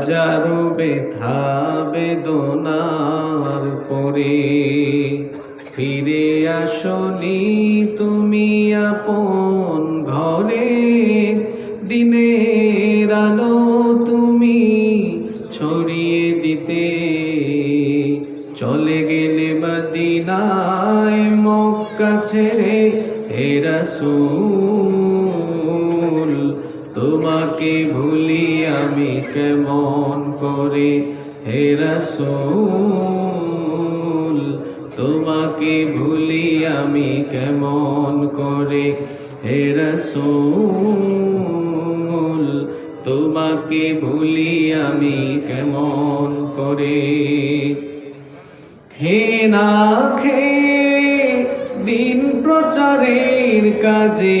হাজারো বেথা বেদনার পরে ফিরে আসনি তুমি আপন ঘরে। দিনের আলো তুমি ছড়িয়ে দিতে। চলে গেলে মদিনায় মক্কা ছেড়ে হে রাসূল। তোমাকে ভুলি আমি কেমন করে? হে রাসূল, তোমাকে ভুলি আমি কেমন করে? হে রাসূল, তোমাকে ভুলি আমি কেমন করে? খে না খে দিন প্রচারের কাজে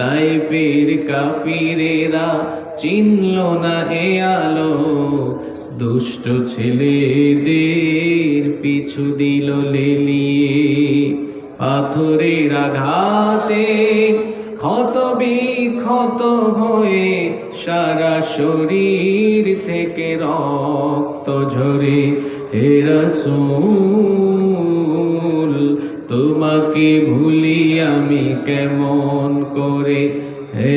তাই ফের কাফিরেরা চিনল না এ আলো। দুষ্ট ছেলেদের পিছু দিল লেলিয়ে। পাথরের আঘাতে ক্ষত বিক্ষত হয়ে সারা শরীর থেকে রক্ত ঝরে। হে রাসূল, তোমাকে ভুলি আমি কেমন করে হে